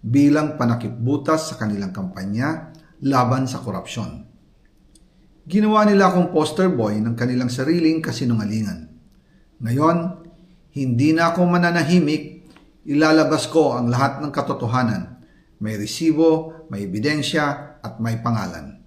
bilang panakipbutas sa kanilang kampanya laban sa korupsyon. Ginawa nila akong poster boy ng kanilang sariling kasinungalingan. Ngayon, hindi na ako mananahimik, ilalabas ko ang lahat ng katotohanan. May resibo, may ebidensya, at may pangalan.